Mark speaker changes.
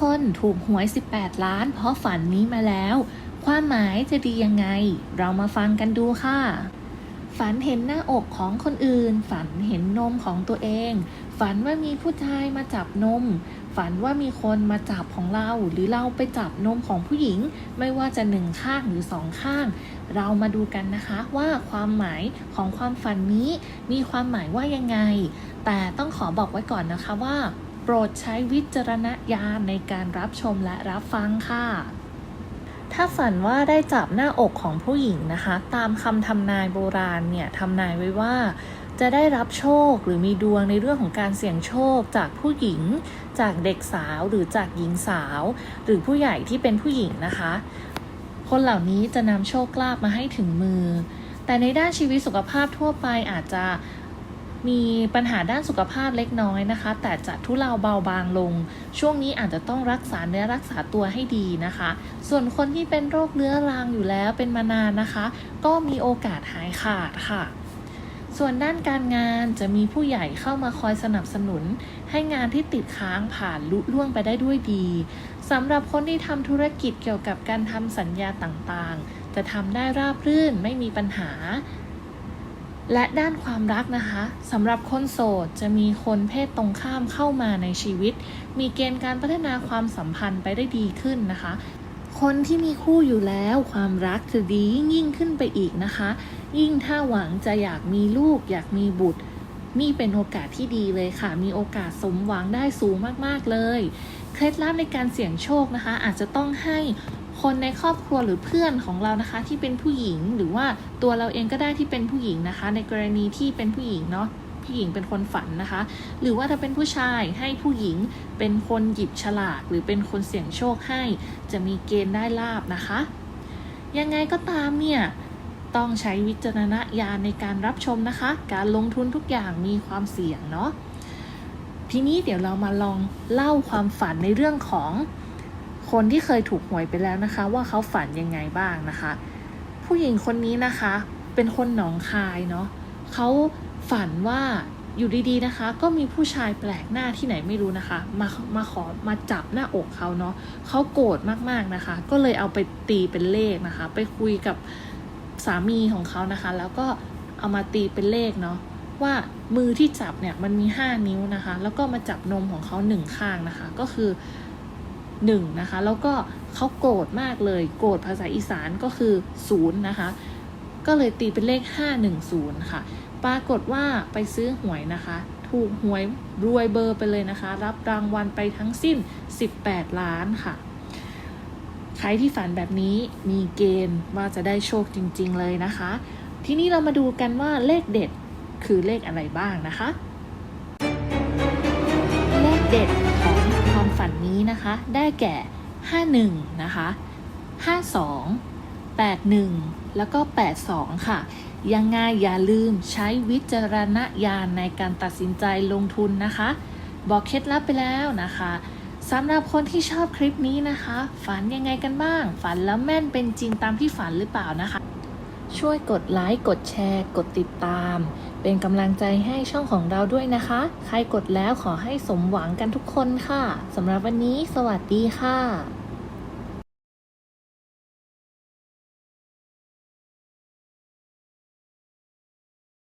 Speaker 1: คนถูกหวย 18 ล้าน เพราะฝันนี้มาแล้ว ความหมายจะดียังไง เรามาฟังกันดูค่ะ ฝันเห็นหน้าอกของคนอื่น ฝันเห็นนมของตัวเอง ฝันว่ามีผู้ชายมาจับนม ฝันว่ามีคนมาจับของเรา หรือเราไปจับนมของผู้หญิง ไม่ว่าจะหนึ่งข้างหรือสองข้าง เรามาดูกันนะคะว่าความหมายของความฝันนี้มีความหมายว่ายังไง แต่ต้องขอบอกไว้ก่อนนะคะว่า รดใช้วิจารณญาณในการรับชมและรับฟังค่ะ ถ้าฝันว่าได้จับหน้าอกของผู้หญิงนะคะ ตามคำทำนายโบราณเนี่ยทำนายไว้ว่า จะได้รับโชคหรือมีดวงในเรื่องของการเสี่ยงโชคจากผู้หญิง จากเด็กสาวหรือจากหญิงสาว หรือผู้ใหญ่ที่เป็นผู้หญิงนะคะ คนเหล่านี้จะนำโชคลาภมาให้ถึงมือ แต่ในด้านชีวิตสุขภาพทั่วไปอาจจะ มีปัญหาด้านสุขภาพเล็กน้อยนะคะ แต่จะทุเลาเบาบางลง ช่วงนี้อาจจะต้องรักษาเนื้อรักษาตัวให้ดีนะคะ ส่วนคนที่เป็นโรคเรื้อรังอยู่แล้วเป็นมานานนะคะ ก็มีโอกาสหายขาดค่ะ ส่วนด้านการงานจะมีผู้ใหญ่เข้ามาคอยสนับสนุน ให้งานที่ติดค้างผ่านลุล่วงไปได้ด้วยดีสำหรับคนที่ทำธุรกิจเกี่ยวกับการทำสัญญาต่างๆ จะทำได้ราบรื่นไม่มีปัญหา และด้านความรักนะคะสำหรับคนโสดจะมีคนเพศตรงข้ามเข้ามาในชีวิต มีเกณฑ์การพัฒนาความสัมพันธ์ไปได้ดีขึ้นนะคะ คนที่มีคู่อยู่แล้วความรักจะดียิ่งยิ่งขึ้นไปอีกนะคะ ยิ่งถ้าหวังจะอยากมีลูก อยากมีบุตร นี่เป็นโอกาสที่ดีเลยค่ะ มีโอกาสสมหวังได้สูงมากๆเลย เคล็ดลับในการเสี่ยงโชคนะคะ อาจจะต้องให้ คนในครอบครัวหรือเพื่อนของเรานะคะ ที่เป็นผู้หญิงหรือว่าตัวเราเองก็ได้ที่เป็นผู้หญิงนะคะ ในกรณีที่เป็นผู้หญิงเนาะผู้หญิงเป็นคนฝันนะคะ หรือว่าถ้าเป็นผู้ชายให้ผู้หญิงเป็นคนหยิบฉลาก หรือเป็นคนเสี่ยงโชคให้ จะมีเกณฑ์ได้ลาบนะคะ ยังไงก็ตามเนี่ยต้องใช้วิจารณญาณในการรับชมนะคะ การลงทุนทุกอย่างมีความเสี่ยงเนาะทีนี้เดี๋ยวเรามาลองเล่าความฝันในเรื่องของ คนที่เคยถูกหวยไปแล้วนะคะ ว่าเขาฝันยังไงบ้างนะคะ ผู้หญิงคนนี้นะคะ เป็นคนหนองคายเนาะเขาฝันว่าอยู่ดีๆนะคะ ก็มีผู้ชายแปลกหน้าที่ไหนไม่รู้นะคะ มามาขอมาจับหน้าอกเขาเนาะเขาโกรธมากๆนะคะ ก็เลยเอาไปตีเป็นเลขนะคะ ไปคุยกับสามีของเขานะคะ แล้วก็เอามาตีเป็นเลขเนาะว่ามือที่จับเนี่ยมันมี 5 นิ้วนะคะ แล้วก็มาจับนมของเขาหนึ่งข้างนะคะ ก็คือ 1นนะคะ แล้วก็เขาโกรธมากเลย โกรธภาษาอีสานก็คือ0นะคะ ก็เลยตีเป็นเลข 510 ค่ะ ปรากฏว่าไปซื้อหวยนะคะ ถูกหวยรวยเบอร์ไปเลยนะคะ รับรางวัลไปทั้งสิ้น 18 ล้านค่ะ ใครที่ฝันแบบนี้มีเกณฑ์ว่าจะได้โชคจริง ๆ เลยนะคะ ทีนี้เรามาดูกันว่าเลขเด็ดคือเลขอะไรบ้างนะคะ เลขเด็ด นี้นะคะ ได้แก่ 51 นะคะ 52 81 แล้วก็ 82 ค่ะ ยังไงอย่าลืมใช้วิจารณญาณในการตัดสินใจลงทุนนะคะ บอกเคล็ดลับไปแล้วนะคะสำหรับคนที่ชอบคลิปนี้นะคะ ฝันยังไงกันบ้าง ฝันแล้วแม่นเป็นจริงตามที่ฝันหรือเปล่านะคะ ช่วยกดไลค์ กดแชร์ กดติดตาม เป็นกำลังใจให้ช่องของเราด้วยนะคะ ใครกดแล้วขอให้สมหวังกันทุกคนค่ะสำหรับวันนี้ สวัสดีค่ะ